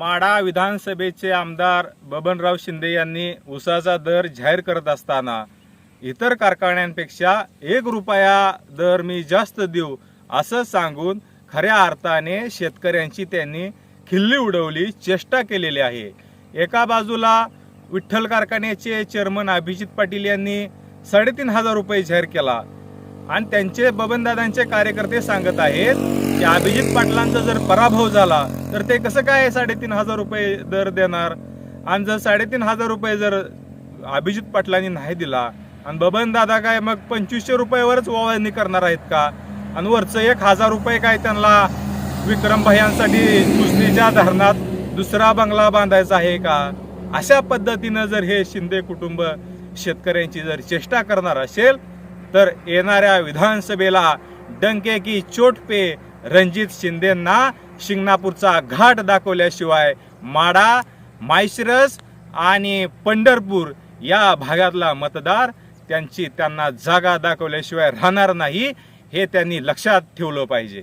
माडा विधानसभेचे आमदार बबनराव शिंदे यांनी ऊसाचा दर जाहीर करत असताना इतर कारखान्यांपेक्षा एक रुपया दर मी जास्त देऊ असं सांगून खऱ्या अर्थाने शेतकऱ्यांची त्यांनी खिल्ली उडवली चेष्टा केलेली आहे. एका बाजूला विठ्ठल कारखान्याचे चेअरमन अभिजित पाटील यांनी साडेतीन हजार रुपये जाहीर केला. आणि त्यांचे बबनदादांचे कार्यकर्ते सांगत आहेत की अभिजित पाटलांचा जर पराभव झाला तर ते कसं काय साडेतीन हजार रुपये दर देणार? आणि जर साडेतीन हजार रुपये जर अभिजित पाटलांनी नाही दिला आणि बबन दादा काय मग पंचवीसशे रुपयावरच ओवाळणी करणार आहेत का? आणि वरचं एक हजार रुपये काय त्यांना विक्रम भयांसाठी दुसरीच्या धरणात दुसरा बंगला बांधायचा आहे का? अशा पद्धतीनं जर हे शिंदे कुटुंब शेतकऱ्यांची जर चेष्टा करणार असेल तर येणाऱ्या विधानसभेला डंके की चोट पे रणजित शिंदेंना शिंगणापूरचा घाट दाखवल्याशिवाय माडा मायशिरस आणि पंढरपूर या भागातला मतदार त्यांची त्यांना जागा दाखवल्याशिवाय राहणार नाही हे त्यांनी लक्षात ठेवलं पाहिजे.